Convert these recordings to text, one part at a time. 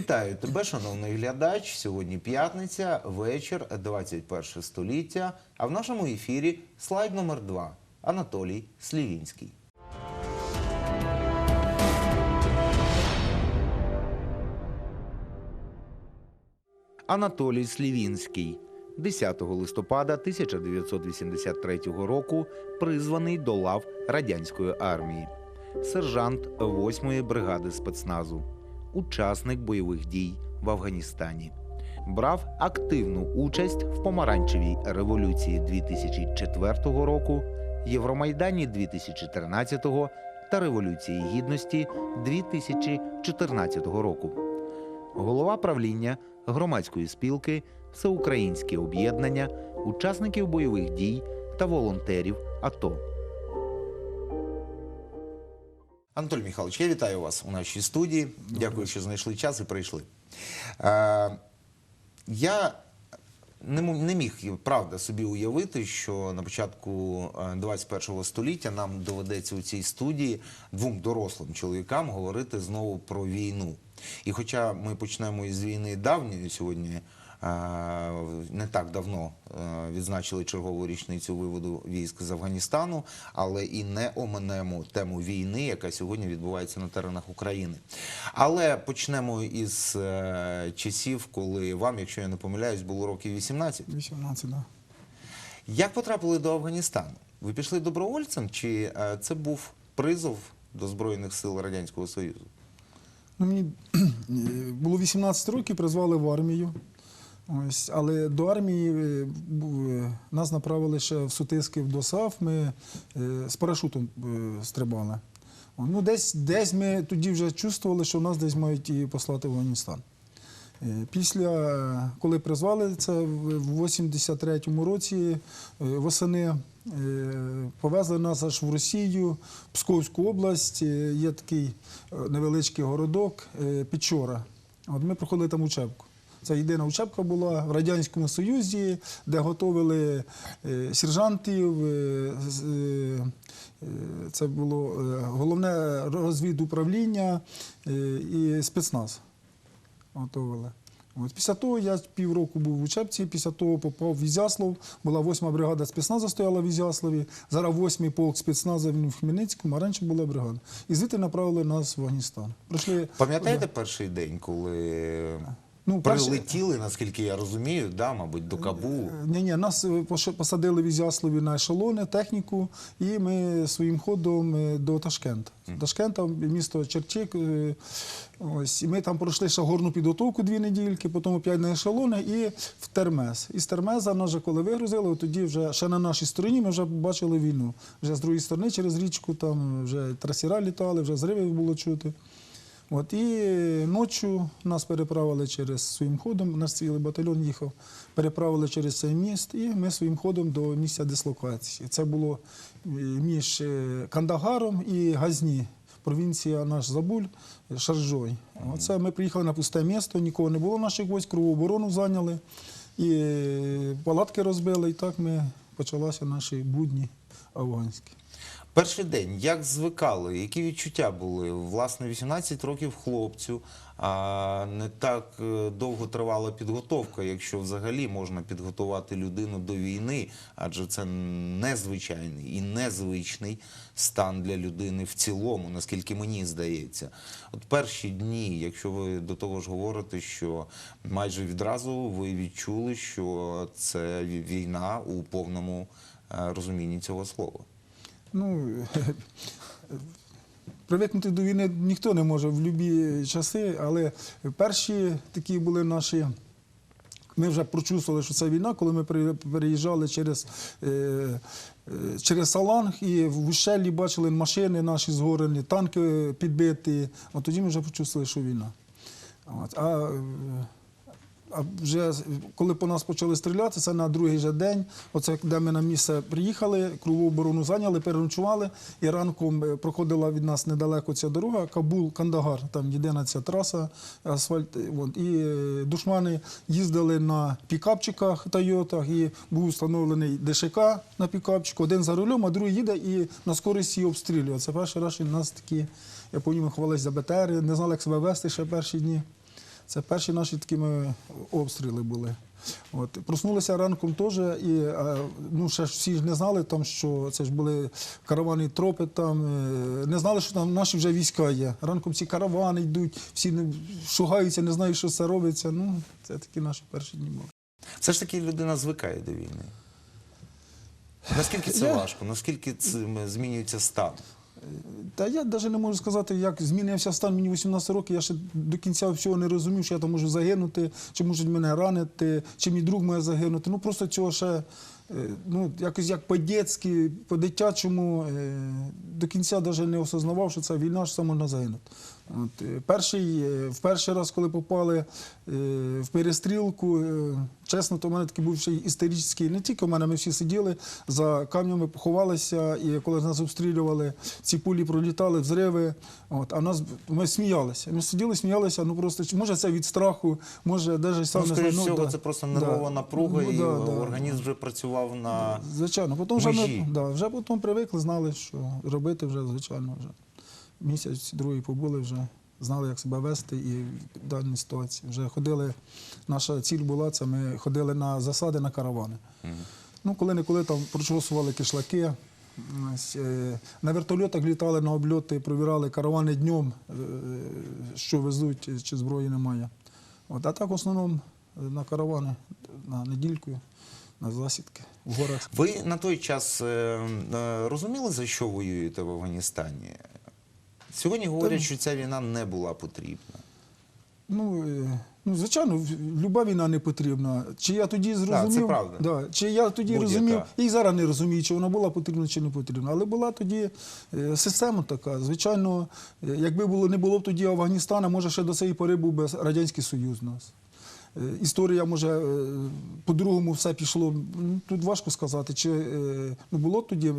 Вітаю тебе, шановний глядач. Сьогодні п'ятниця, вечір, 21 століття. А в нашому ефірі слайд номер 2 Анатолій Слівінський. Анатолій Слівінський 10 листопада 1983 року призваний до лав радянської армії, сержант 8-ї бригади спецназу, учасник бойових дій в Афганістані. Брав активну участь в помаранчевій революції 2004 року, Євромайдані 2013 та Революції Гідності 2014 року голова правління громадської спілки, всеукраїнське об'єднання, учасників бойових дій та волонтерів АТО. Анатолій Михайлович, я вітаю вас у нашій студії. Дякую, що знайшли час і прийшли. Е, я не, не міг правда собі уявити, що на початку е, 21 століття нам доведеться у цій студії двом дорослим чоловікам говорити знову про війну. І хоча ми почнемо із війни давньої сьогодні. Е, Не так давно е, відзначили чергову річницю виводу військ з Афганістану, але і не оминемо тему війни, яка сьогодні відбувається на теренах України. Але почнемо із е, часів, коли вам, якщо я не помиляюсь, було років 18. 18, да. Як потрапили до Афганістану? Ви пішли добровольцем, чи це був призов до Збройних сил Радянського Союзу? Ну, мені було 18 років, призвали в армію. Ось, але до армії е, е, нас направили ще в Сутисків до САФ, ми е, з парашутом стрибали. Ну, десь, десь ми тоді вже чувствували, що нас десь мають і послати в Афганістан. Після, коли призвали це в 83-му році, восени повезли нас аж в Росію, Псковську область. Є такий невеличкий городок Печора. От ми проходили там учебку. Це єдина учебка була в Радянському Союзі, де готовили е, сержантів. е, е, Це було головне розвідуправління і спецназ готували. От після того я півроку був в учебці, після того попав в Ізяслав, була восьма бригада спецназу стояла в Ізяславі, зараз восьмий полк спецназу в Хмельницькому, а раніше була бригада. І звідти направили нас в Афганістан. Пам'ятаєте перший день, коли Ну, прилетіли, наскільки я розумію, да, мабуть, до Кабулу? Ні, ні, нас е, посадили в Ізяславі на ешелони, техніку, і ми своїм ходом е, до Ташкента. Ташкента, місто Черчик. е, Ось, і ми там пройшли ще горну підготовку дві недільки, потім опять на ешелони і в Термез. Із Термеза нас вже коли вигрузили, тоді вже ще на нашій стороні ми вже бачили війну. Вже з другої сторони через річку там вже трасіра літали, вже зриви було чути. От, і ночі нас переправили через своїм ходом, наш цілий батальйон їхав, переправили через цей міст, і ми своїм ходом до місця дислокації. Це було е, між е, Кандагаром і Газні, провінція наш Забуль, Шаржой. Оце ми приїхали на пусте місто, нікого не було наших військ, кругу оборону зайняли, і е, палатки розбили, і так ми почалися наші будні афганські. Перший день, як звикали, які відчуття були? Власне, 18 років хлопцю, а не так е, довго тривала підготовка, якщо взагалі можна підготувати людину до війни, адже це незвичайний і незвичний стан для людини в цілому, наскільки мені здається. От перші дні, якщо ви до того ж говорите, що майже відразу ви відчули, що це війна у повному е, розумінні цього слова. Ну, привикнути до війни ніхто не може в будь-які часи, але перші такі були наші. Ми вже прочувствували, що це війна, коли ми переїжджали через, е, е, через Саланг і в Ущеллі бачили машини наші згорені, танки підбиті. От тоді ми вже почувствували, що війна. А, а вже коли по нас почали стріляти, це на другий же день. Оце де ми на місце приїхали, кругову оборону зайняли, переночували. І ранком проходила від нас недалеко ця дорога, Кабул, Кандагар. Там єдина ця траса, асфальт. е, От. І е, душмани їздили на пікапчиках Тойотах, і був встановлений ДШК на пікапчику. Один за рулем, а другий їде і на скорості обстрілює. Це перший раз що нас такі, я ми ховалися за БТР, не знали, як себе вести ще перші дні. Це перші наші такими обстріли були. От. Проснулися ранком теж, і ну, ще ж всі ж не знали, там, що це ж були каравани тропи, там, е, не знали, що там наші вже війська є. Ранком ці каравани йдуть, всі не- шугаються, не знають, що це робиться. Ну, це такі наші перші дні були. Все ж таки людина звикає до війни. Наскільки це Я- важко? Наскільки цим змінюється стан? Та я навіть не можу сказати, як змінився стан. Мені 18 років, я ще до кінця всього не розумів, що я там можу загинути, чи можуть мене ранити, чи мій друг має загинути. Ну просто цього ще е, ну, якось як по-дєцьки, по-дитячому, е, до кінця навіть не осознавав, що це війна, що це можна загинути. От, е, перший, в перший раз, коли попали в перестрілку, чесно, то в мене такий був ще й історичний, не тільки в мене, ми всі сиділи за камнями, поховалися, і коли нас обстрілювали, ці пулі пролітали, взриви. От, а нас ми сміялися. Ми сиділи, сміялися, ну просто може це від страху, може навіть сам Ну, не знаю, всього, да. це просто Да. нервова напруга, Ну, і да, да. організм вже працював на Звичайно, потім вже, ми, да, вже потім привикли, знали, що робити вже, звичайно, вже. Місяць, другий побули вже, знали, як себе вести і в даній ситуації. Вже ходили, наша ціль була, це ми ходили на засади на каравани. Ну, коли-неколи там прочосували кишлаки. Е, На вертольотах літали на обльоти, провірали каравани днем, е, що везуть, чи зброї немає. От, а так в основному е, на каравани, на недільку, на засідки в горах. Ви на той час е, е, розуміли, за що воюєте в Афганістані? Сьогодні говорять, що ця війна не була потрібна. Ну, е, ну, звичайно, люба війна не потрібна. Чи я тоді зрозумів, це правда. Да, чи я тоді розумів, і зараз не розумію, чи вона була потрібна, чи не потрібна. Але була тоді е, система така. Звичайно, е, якби було, не було б тоді Афганістана, може ще до цієї пори був би Радянський Союз у нас. Е, Історія, може, е, по-другому все пішло. Ну, Тут важко сказати, чи е, ну, було тоді.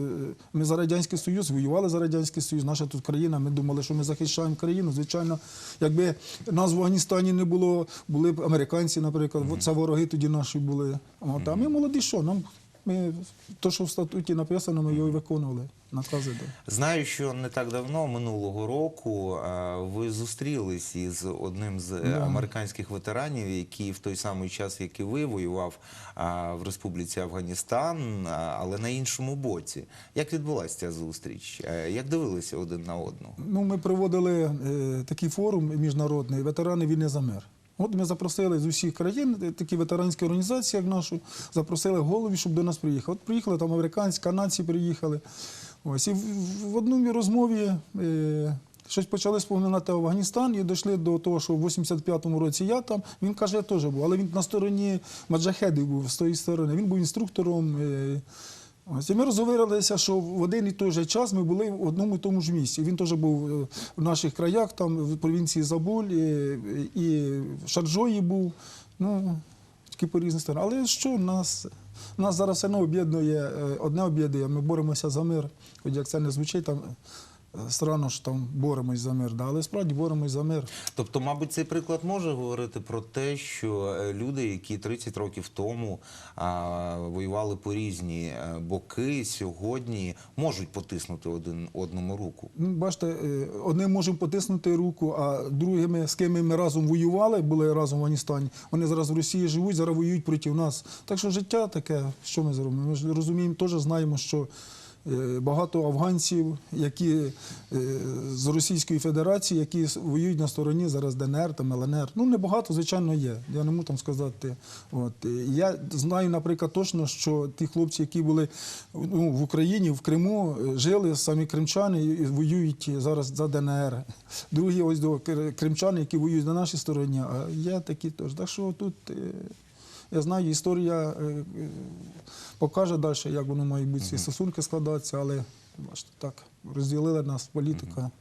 Ми за Радянський Союз, воювали за Радянський Союз, наша тут країна. Ми думали, що ми захищаємо країну. Звичайно, якби нас в Афганістані не було, були б американці, наприклад, це вороги тоді наші були. От, а ми молоді, що нам ми то, що в статуті написано, ми його і виконували. Накази. Да. Знаю, що не так давно, минулого року, ви зустрілись із одним з е, американських ветеранів, який в той самий час, як і ви, воював в Республіці Афганістан, але на іншому боці. Як відбулася ця зустріч? Е, Як дивилися один на одного? Ну, ми проводили е, такий форум міжнародний ветерани війни за мир. От ми запросили з усіх країн е, такі ветеранські організації, як нашу, запросили голові, щоб до нас приїхали. От приїхали там американці, канадці приїхали. Ось і в, одній розмові. Е, Щось почали споминати Афганістан і дійшли до того, що в 85-му році я там. Він каже, я теж був, але він на стороні маджахедів був з тої сторони. Він був інструктором. Е, і ми розговорилися, що в один і той же час ми були в одному і тому ж місці. Він теж був е, в наших краях, там в провінції Забуль, і, і в Шарджої був. Ну, тільки по різних сторонах. Але що нас, нас зараз все одно об'єднує, е, одне об'єднує, ми боремося за мир. Хоч як це не звучить, там е, странно, що там боремось за мир, да, але справді боремось за мир. Тобто, мабуть, цей приклад може говорити про те, що е, люди, які 30 років тому а, воювали по різні е, боки, сьогодні можуть потиснути один одному руку. Ну, бачите, е, одним можемо потиснути руку, а другими, з ким ми разом воювали, були разом в Афганістані, вони зараз в Росії живуть, зараз воюють проти нас. Так що життя таке, що ми зробимо? Ми ж розуміємо, теж знаємо, що багато афганців, які е, з Російської Федерації, які воюють на стороні зараз ДНР та ЛНР. Ну, небагато, звичайно, є. Я не можу там сказати. От. Е, Я знаю, наприклад, точно, що ті хлопці, які були ну, в Україні, в Криму, е, жили самі кримчани і воюють зараз за ДНР. Другі ось до кримчани, які воюють на нашій стороні, а є такі теж. Так що тут. Я знаю, історія е, е, покаже далі, як воно має бути ці стосунки складатися, але бачите, так, розділили нас політика.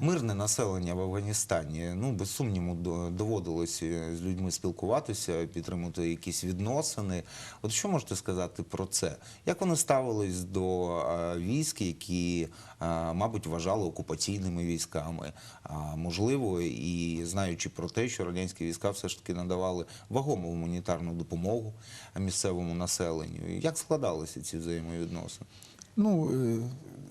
Мирне населення в Афганістані, ну без сумніву, доводилось е, з людьми спілкуватися, підтримувати якісь відносини. От що можете сказати про це? Як вони ставились до е, військ, які, е, мабуть, вважали окупаційними військами? А можливо, і знаючи про те, що радянські війська все ж таки надавали вагому гуманітарну допомогу місцевому населенню. Як складалися ці взаємовідносини? Ну,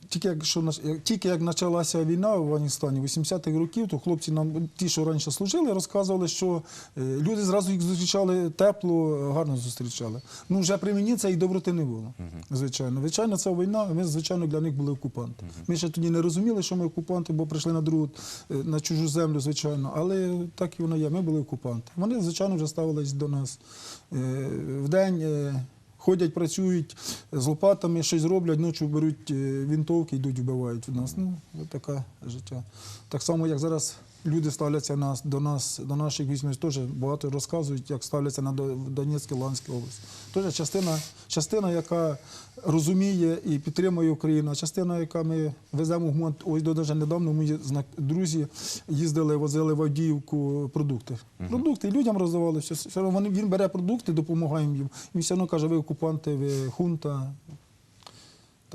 тільки як, що, тільки як почалася війна в Афганістані 80-х років, то хлопці нам, ті, що раніше служили, розказували, що е, люди зразу їх зустрічали тепло, гарно зустрічали. Ну, вже при мені це і доброти не було. Звичайно. Звичайно, це війна, ми, звичайно, для них були окупанти. Ми ще тоді не розуміли, що ми окупанти, бо прийшли на другу, е, на чужу землю, звичайно. Але так і воно є. Ми були окупанти. Вони, звичайно, вже ставились до нас е, в день. Е, Ходять, працюють з лопатами, щось роблять, ночі беруть винтовки, вінтовки, йдуть, вбивають в нас. Ну, от таке життя. Так само, як зараз люди ставляться нас, до нас, до наших військ, теж багато розказують, як ставляться на До- Донецьку, Луганську область. Теж частина, частина, яка розуміє і підтримує Україну, а частина, яка ми веземо в ГМОН. Ось до даже недавно мої друзі їздили, возили в Авдіївку продукти. Продукти людям роздавали все. він бере продукти, допомагаємо їм. Він все одно каже, ви окупанти, ви хунта.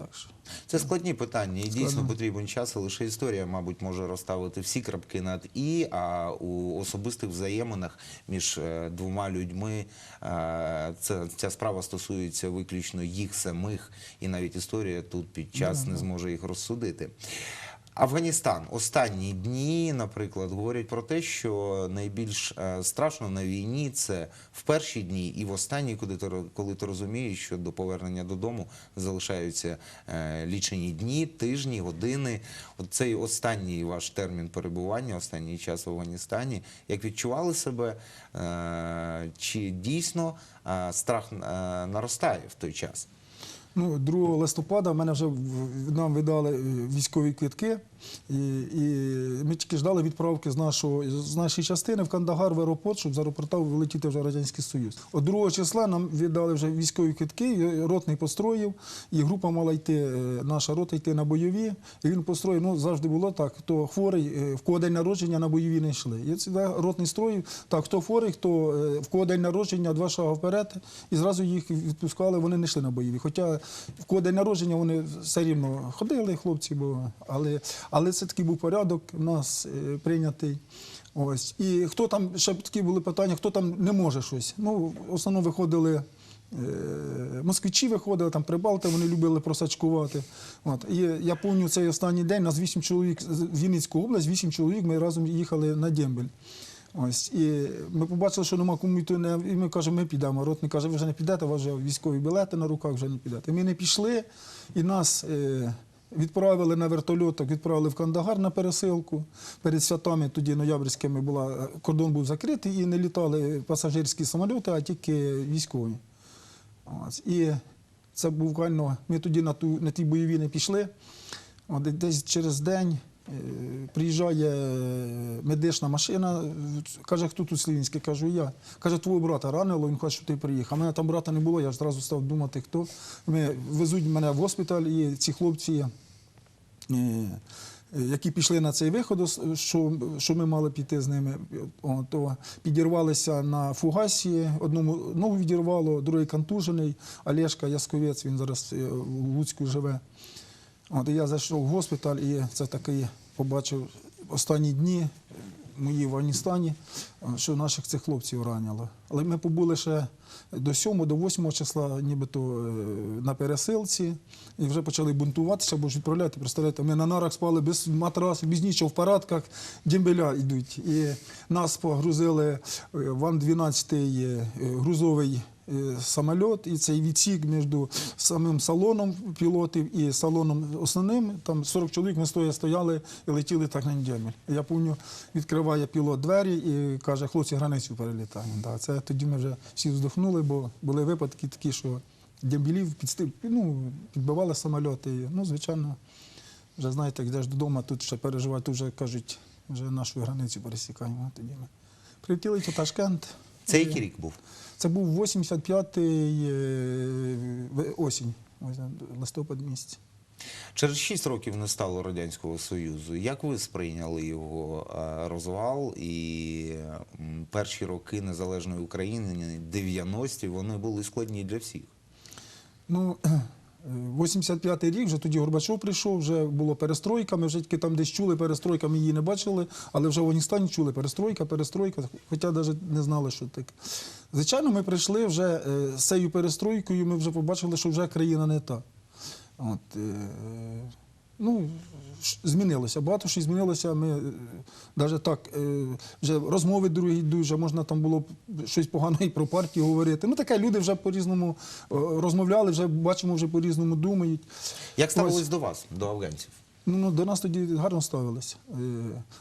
Так що. Це складні питання, і дійсно потрібен час, лише історія, мабуть, може розставити всі крапки над і, а у особистих взаєминах між е, двома людьми е, це, ця справа стосується виключно їх самих, і навіть історія тут під час не зможе їх розсудити. Афганістан останні дні, наприклад, говорять про те, що найбільш е, страшно на війні це в перші дні і в останні, коли ти, коли ти розумієш, що до повернення додому залишаються е, лічені дні, тижні, години. От цей останній ваш термін перебування, останній час в Афганістані. Як відчували себе? Е, чи дійсно страх наростає в той час? Ну, 2 листопада мене вже нам видали е, військові квитки, і, і ми тільки ждали відправки з, нашого, з нашої частини в Кандагар в аеропорт, щоб з аеропорта вилетіти вже Радянський Союз. От 2 числа нам віддали вже військові квитки, і ротний построїв, і група мала йти, е, наша рота йти на бойові. І він построїв, ну завжди було так, хто хворий, е, в кого день народження на бойові не йшли. І це ротний строїв, так, хто хворий, хто е, в кого день народження, два шага вперед, і зразу їх відпускали, вони не йшли на бойові. Хоча в кого день народження вони все рівно ходили, хлопці, бо але, але це такий був порядок у нас е, прийнятий. Ось. І хто там, ще такі були питання, хто там не може щось. Ну, в основному виходили. е, Москвичі виходили, там прибалти, вони любили просачкувати. От. І я пам'ятаю цей останній день, нас вісім чоловік з Вінницьку область, вісім чоловік, ми разом їхали на Дембель. Ось. І ми побачили, що нема кому йти, і ми кажемо, ми підемо. Ротник каже, ви вже не підете, у вас вже військові білети на руках, вже не підете. Ми не пішли, і нас е, відправили на вертольотах, відправили в Кандагар на пересилку. Перед святами тоді ноябрьськими була, кордон був закритий, і не літали пасажирські самоліти, а тільки військові. Ось. І це буквально, ми тоді на, ту, на ті бойові не пішли. От, десь через день приїжджає е, медична машина, е, каже, хто тут Слівінський? Кажу, я. Каже, твого брата ранило, він хоче, щоб ти приїхав. А мене там брата не було, я ж одразу став думати, хто. Ми везуть мене в госпіталь, і ці хлопці. е, Які пішли на цей виход, що, що ми мали піти з ними, то підірвалися на фугасі. Одному ногу відірвало, другий контужений. Олешка Ясковець, він зараз е, в Луцьку живе. От, я зайшов в госпіталь і це такий побачив останні дні мої в Афганістані, що наших цих хлопців ранило. Але ми побули ще до 7, до 8 числа, нібито е, на пересилці, і вже почали бунтуватися, бо ж відправляти, представляєте, ми на нарах спали без матрасів, без нічого, в парадках дембеля йдуть. І нас погрузили е, в Ан-12 е, грузовий е, самоліт, і цей відсік між самим салоном пілотів і салоном основним. Там 40 чоловік ми стоя стояли і летіли так на Дембель. Я пам'ятаю, відкриває пілот двері і каже, хлопці, границю перелітаємо. Да, це тоді ми вже всі вздохнули, бо були випадки такі, що дембілів підстив, ну, підбивали самольоти. Ну, звичайно, вже знаєте, йдеш додому, тут ще переживають, тут вже кажуть, вже нашу границю пересікаємо. Тоді ми прилетіли в Ташкент. Це який рік був? це був 85-й е, осінь, листопад місяць. Через 6 років не стало Радянського Союзу. Як ви сприйняли його е, розвал і перші роки незалежної України, 90-ті, вони були складні для всіх? Ну, е, 85-й рік, вже тоді Горбачов прийшов, вже було перестройка, ми вже тільки там десь чули перестройка, ми її не бачили, але вже в Афганістані чули перестройка, перестройка, хоча навіть не знали, що таке. Звичайно, ми прийшли вже е, з цією перестройкою, ми вже побачили, що вже країна не та. От, е, ну, змінилося. Багато що змінилося. Ми навіть так, е, вже розмови другі йдуть, вже можна там було щось погане і про партію говорити. Ну таке люди вже по-різному е, розмовляли, вже бачимо, вже по-різному думають. Як ставились Ось. до вас, до афганців? Ну, ну, до нас тоді гарно ставилися. Е,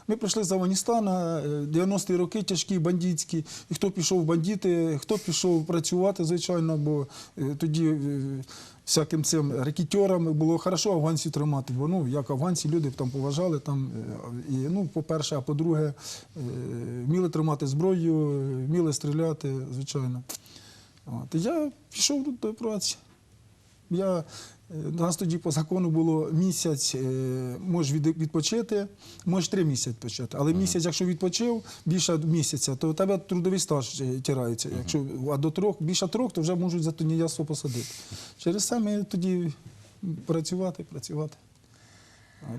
Ми прийшли з Афганістана, е, 90-ті роки тяжкі, бандитські. І хто пішов в бандити, хто пішов працювати, звичайно, бо е, тоді е, всяким цим рекетьорам було хорошо афганців тримати. Бо ну, як афганці люди там поважали. Там, е, і, ну, по-перше, а по-друге, е, вміли тримати зброю, вміли стріляти, звичайно. От. Я пішов до праці. Я, у нас тоді по закону було місяць, е, можеш відпочити, можеш три місяці відпочити. Але місяць, якщо відпочив більше місяця, то у тебе трудовий стаж е, тирається. Якщо, а до трьох, більше трьох, то вже можуть за тунеядство посадити. Через це ми тоді працювати, працювати.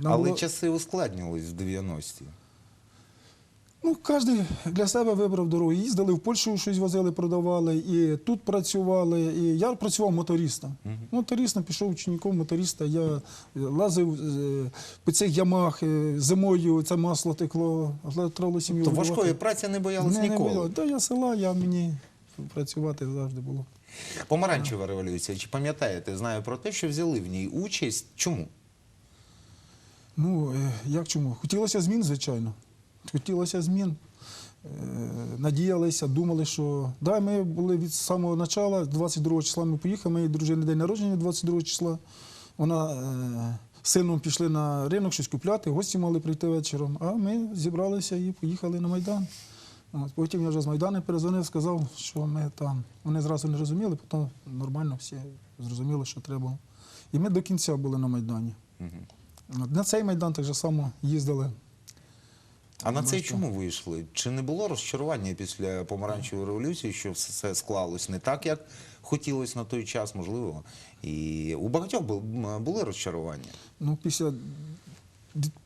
Нам Але було- часи ускладнювались в 90-ті. Ну, кожен для себе вибрав дорогу. Їздили в Польщу, щось возили, продавали, і тут працювали. І я працював мотористом. Мотористом пішов учеником моториста. Я е, лазив е, по цих ямах е, зимою, це масло текло, треба сім'ю. То важкої праці не боялись Не, не ніколи. було. Та я села, я мені працювати завжди було. Помаранчева революція. Чи пам'ятаєте, знаю про те, що взяли в ній участь? Чому? Ну, як чому? Хотілося змін, звичайно. Хотілося змін. Е, Надіялися, думали, що да, ми були від самого початку, 22 числа ми поїхали, моєї дружини день народження 22 числа. Вона е, з сином пішли на ринок щось купляти, гості мали прийти вечором, а ми зібралися і поїхали на Майдан. От, потім я вже з Майдану перезвонив, сказав, що ми там. Вони зразу не розуміли, потім нормально всі зрозуміли, що треба. І ми до кінця були на Майдані. От, На цей майдан так само їздили. А на Бачите. чому вийшли? Чи не було розчарування після помаранчевої революції, що все склалось не так, як хотілося на той час, можливо? І у багатьох були розчарування. Ну, після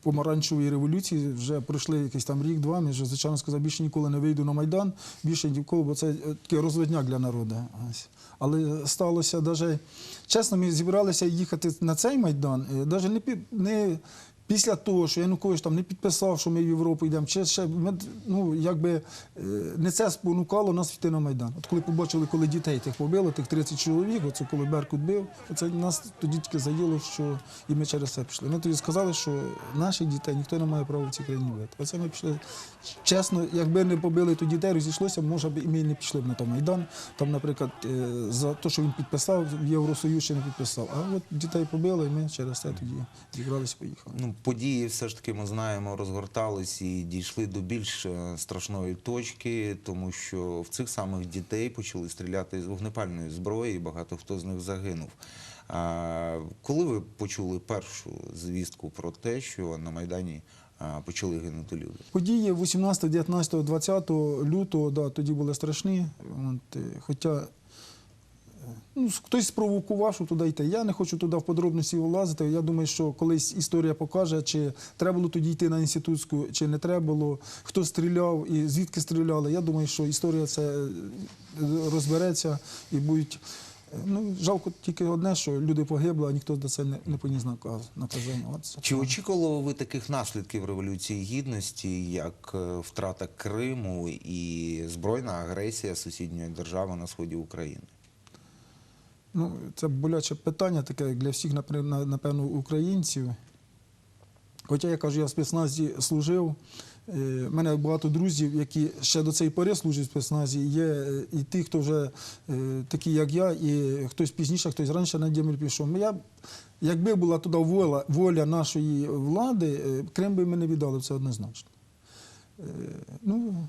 помаранчевої революції вже пройшли якийсь там рік-два. Ми вже, звичайно, сказав, більше ніколи не вийду на Майдан, більше ніколи, бо це е, такий розводняк для народу. Але сталося навіть, чесно, ми зібралися їхати на цей Майдан, навіть не, не після того, що Янукович там не підписав, що ми в Європу йдемо, чи ще ми, ну, якби е, не це спонукало нас йти на Майдан. От коли побачили, коли дітей тих побило, тих 30 чоловік, оце коли Беркут бив, оце нас тоді тільки заїло, що і ми через це пішли. Ми тоді сказали, що наших дітей ніхто не має права в цій країні бити. Оце ми пішли. Чесно, якби не побили тоді дітей, розійшлося, може б і ми не пішли б на той Майдан. Там, наприклад, е, за те, що він підписав, в Євросоюз ще не підписав. А от дітей побили, і ми через це тоді зібралися, поїхали. Події все ж таки ми знаємо, розгортались і дійшли до більш е, страшної точки, тому що в цих самих дітей почали стріляти з вогнепальної зброї, і багато хто з них загинув. Коли ви почули першу звістку про те, що на Майдані почали гинути люди? Події 18, 19, 20 лютого, да, тоді були страшні. Е, хоча ну, хтось спровокував, що туди йти. Я не хочу туди в подробності влазити. Я думаю, що колись історія покаже, чи треба було тоді йти на інститутську, чи не треба було, хто стріляв і звідки стріляли. Я думаю, що історія це е, розбереться і будуть. е, Ну, жалко тільки одне, що люди погибли, а ніхто до це не, не поніс наказ, наказання. Чи очікували ви таких наслідків Революції Гідності, як е, втрата Криму і збройна агресія сусідньої держави на сході України? Ну, це боляче питання таке для всіх, напевно, українців. Хоча я кажу, я в спецназі служив. У мене багато друзів, які ще до цієї пори служать в спецназі. Є е, і ті, хто вже е, такі, як я, і хтось пізніше, хтось раніше на Дємель пішов. Ну, Я, якби була туди воля, воля нашої влади, е, Крим би ми не віддали, це однозначно. Е, Ну,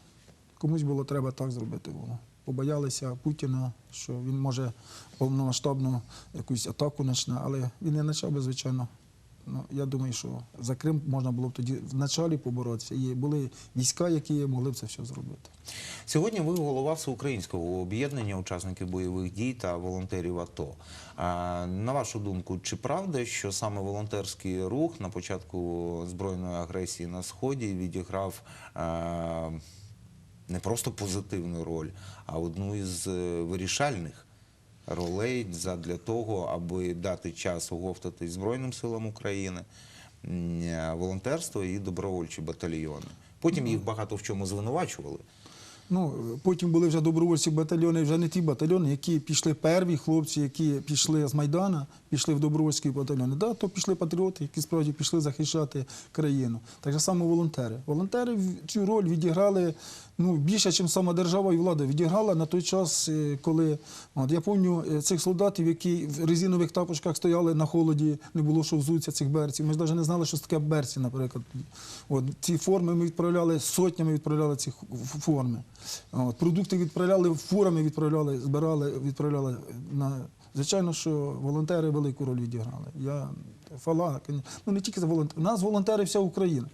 комусь було треба так зробити. Було. Побоялися Путіна, що він може повномасштабну якусь атаку почне, але він не почав би, звичайно. Ну, я думаю, що за Крим можна було б тоді в началі поборотися. І були війська, які могли б це все зробити. Сьогодні ви голова всеукраїнського об'єднання учасників бойових дій та волонтерів АТО. А, на вашу думку, чи правда, що саме волонтерський рух на початку збройної агресії на сході відіграв а, не просто позитивну роль, а одну із е, вирішальних ролей для того, аби дати час оговтатись Збройним силам України, е, волонтерство і добровольчі батальйони. Потім їх багато в чому звинувачували. Ну, потім були вже добровольці батальйони, вже не ті батальйони, які пішли перві хлопці, які пішли з Майдана, пішли в добровольські батальйони. Да, то пішли патріоти, які справді пішли захищати країну. Так само волонтери. Волонтери цю роль відіграли ну, більше, ніж сама держава і влада. Відіграла на той час, е, коли от, я пам'ятаю цих солдатів, які в резинових тапочках стояли на холоді, не було що взуться цих берців. Ми ж навіть не знали, що таке берці, наприклад. От, ці форми ми відправляли сотнями відправляли ці форми. От, продукти відправляли фурами, відправляли, збирали, відправляли на. Звичайно, що волонтери велику роль відіграли. Я фала, ну не тільки за волонтери. У нас волонтери вся Україна.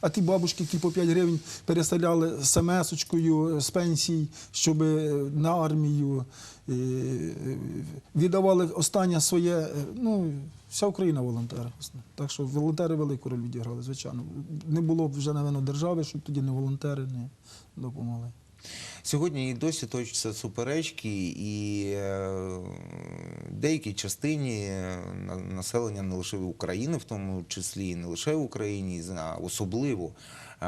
А ті бабушки, які по 5 гривень переселяли смс-очкою, з пенсій, щоб на армію е, віддавали останнє своє. е, Ну, вся Україна волонтери. Так що волонтери велику роль відіграли, звичайно. Не було б вже, напевно, держави, щоб тоді не волонтери не допомогли. Сьогодні і досі точаться суперечки, і е, деякій частині е, населення не лише України, в тому числі і не лише в Україні, а особливо е,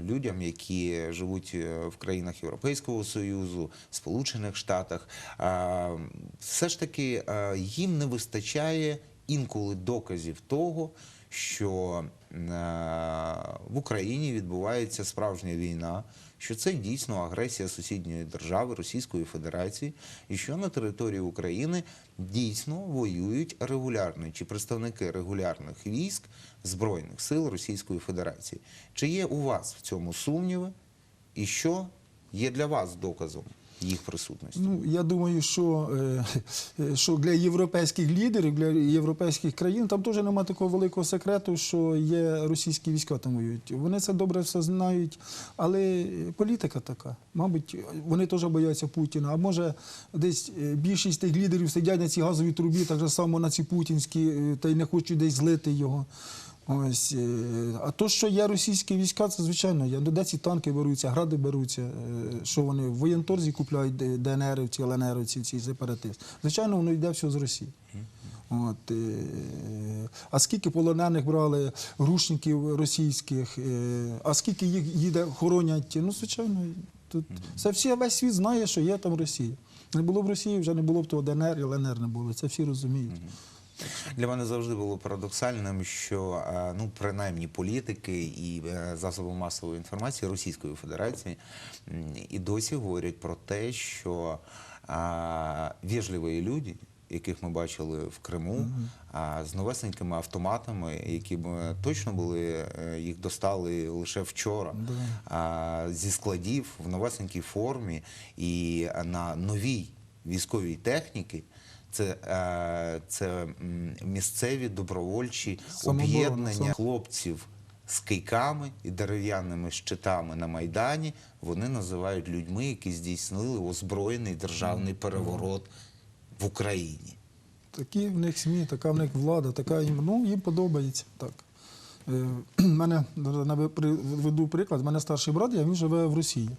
людям, які живуть в країнах Європейського Союзу, Сполучених Штатах, все ж таки їм не вистачає інколи доказів того, що в Україні відбувається справжня війна, що це дійсно агресія сусідньої держави Російської Федерації, і що на території України дійсно воюють регулярно чи представники регулярних військ Збройних сил Російської Федерації. Чи є у вас в цьому сумніви, і що є для вас доказом їх присутності? Ну, я думаю, що, е, е, що для європейських лідерів, для європейських країн там теж немає такого великого секрету, що є російські війська там воюють. Вони це добре все знають, але політика така. Мабуть, вони теж бояться Путіна. А може, десь е, більшість тих лідерів сидять на цій газовій трубі, так же само на ці путінські, е, та й не хочуть десь злити його. Ось, е, а то, що є російські війська, це звичайно є. Ці танки беруться, гради беруться, е, що вони в воєнторзі купляють ДНРівці, ЛНРівці, ці сепаратисти. Звичайно, воно йде все з Росії. От, е, а скільки полонених брали грушників російських, а скільки їх їде хоронять, ну, звичайно, тут це всі, весь світ знає, що є там Росія. Не було б Росії, вже не було б того ДНР і ЛНР не було. Це всі розуміють. Для мене завжди було парадоксальним, що е, ну принаймні політики і е, засоби масової інформації Російської Федерації і досі говорять про те, що а, вежливі люди, яких ми бачили в Криму, а, з новесенькими автоматами, які б е, точно були, е, їх достали лише вчора а, зі складів в новесенькій формі і на новій військовій техніці. Це, е, це місцеві добровольчі об'єднання хлопців з кийками і дерев'яними щитами на Майдані. Вони називають людьми, які здійснили озброєний державний переворот в Україні. Такі в них СМІ, така в них влада, така їм, ну, їм подобається так. Е, мене наведу приклад, мене старший брат, я, він живе в Росії.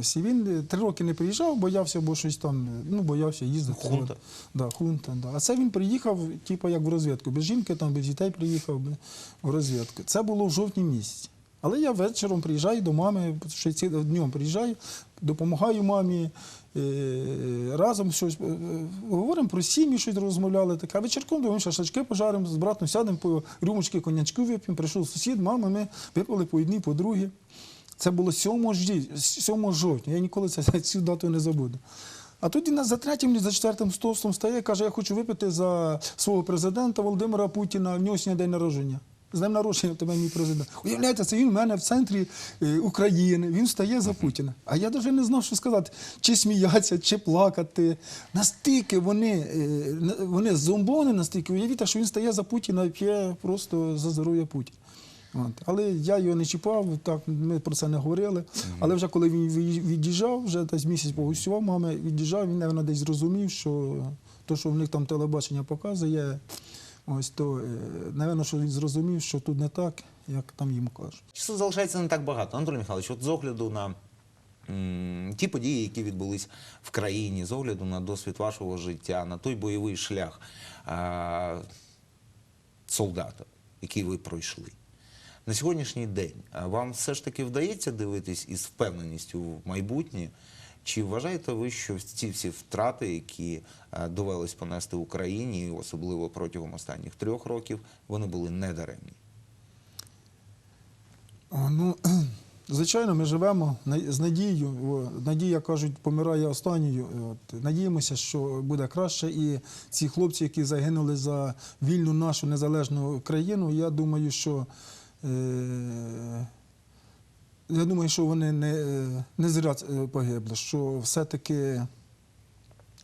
Ось, і він е, три роки не приїжджав, боявся, бо щось там, е, ну, боявся їздити. Хунта. Да, хунта, да. А це він приїхав, типу, як в розвідку. Без жінки, там, без дітей приїхав би в розвідку. Це було в жовтні місяці. Але я вечором приїжджаю до мами, ще ці- днем приїжджаю, допомагаю мамі. е, Разом щось говоримо про сім'ї, щось розмовляли. Таке. А вечірком думаємо, шашлачки пожаримо з братом, сядемо по рюмочки конячку вип'ємо. Прийшов сусід, мама, ми випили по одній, по другій. Це було 7, 7 жовтня. Я ніколи цю дату не забуду. А тоді нас за третім, за четвертим стовстом стає, каже, я хочу випити за свого президента Володимира Путіна, в нього сьогодні день народження. З днем народження в тебе мій президент. Уявляєте, це він в мене в центрі е, України. Він стає за Путіна. А я навіть не знав, що сказати, чи сміятися, чи плакати. Настільки вони, е, вони зомбони, настільки уявіть, що він стає за Путіна і п'є просто за здоров'я Путіна. От. Але я його не чіпав, так ми про це не говорили. Але вже коли він від'їжджав, вже десь місяць погостював, мами від'їжджав, він, мабуть, десь зрозумів, що то, що в них там телебачення показує, ось то, е, напевно, що він зрозумів, що тут не так, як там йому кажуть. Часу залишається не так багато. Анатолій Михайлович, от з огляду на ті події, які відбулись в країні, з огляду на досвід вашого життя, на той бойовий шлях а, солдата, який ви пройшли. На сьогоднішній день вам все ж таки вдається дивитись із впевненістю в майбутнє? Чи вважаєте ви, що ці всі втрати, які е, довелось понести Україні, особливо протягом останніх трьох років, вони були недаремні? Ну, звичайно, ми живемо з надією. Надія, кажуть, помирає останньою. Надіємося, що буде краще. І ці хлопці, які загинули за вільну нашу незалежну країну, я думаю, що. Е- я думаю, що вони не, е, не зря погибли, що все-таки,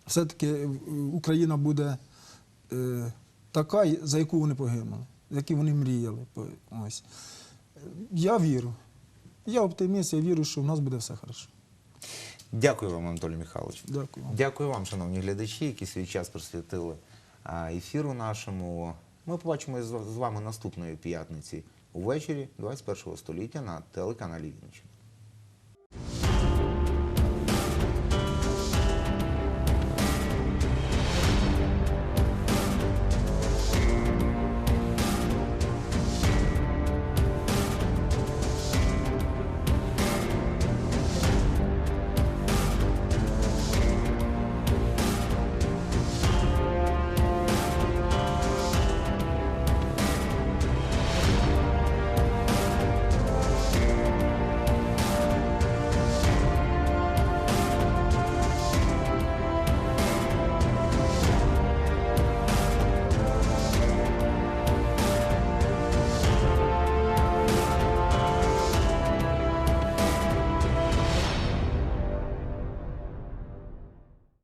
все-таки е, Україна буде е, така, за яку вони погинули, за яку вони мріяли. Ось. Я вірю. Я оптиміст, я вірю, що в нас буде все хорошо. Дякую вам, Анатолій Михайлович. Дякую. вам. Дякую вам, шановні глядачі, які свій час присвятили ефіру нашому. Ми побачимо з з вами наступної п'ятниці увечері 21 століття на телеканалі Вінниччина.